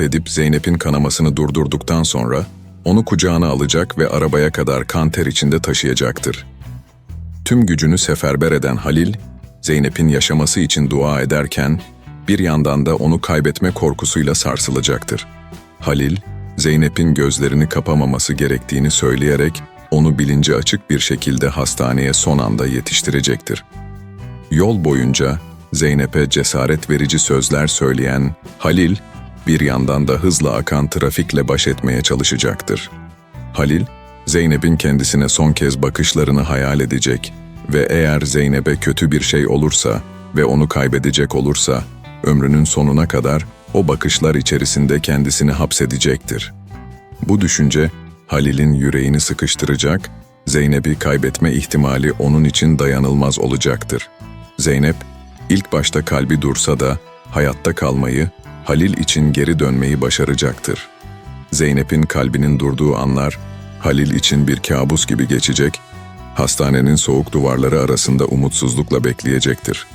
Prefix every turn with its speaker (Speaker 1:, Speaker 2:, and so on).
Speaker 1: edip Zeynep'in kanamasını durdurduktan sonra onu kucağına alacak ve arabaya kadar kan ter içinde taşıyacaktır. Tüm gücünü seferber eden Halil, Zeynep'in yaşaması için dua ederken bir yandan da onu kaybetme korkusuyla sarsılacaktır. Halil, Zeynep'in gözlerini kapamaması gerektiğini söyleyerek onu bilinci açık bir şekilde hastaneye son anda yetiştirecektir. Yol boyunca Zeynep'e cesaret verici sözler söyleyen Halil, bir yandan da hızla akan trafikle baş etmeye çalışacaktır. Halil, Zeynep'in kendisine son kez bakışlarını hayal edecek ve eğer Zeynep'e kötü bir şey olursa ve onu kaybedecek olursa, ömrünün sonuna kadar o bakışlar içerisinde kendisini hapsedecektir. Bu düşünce Halil'in yüreğini sıkıştıracak, Zeynep'i kaybetme ihtimali onun için dayanılmaz olacaktır. Zeynep, ilk başta kalbi dursa da hayatta kalmayı, Halil için geri dönmeyi başaracaktır. Zeynep'in kalbinin durduğu anlar, Halil için bir kabus gibi geçecek, hastanenin soğuk duvarları arasında umutsuzlukla bekleyecektir.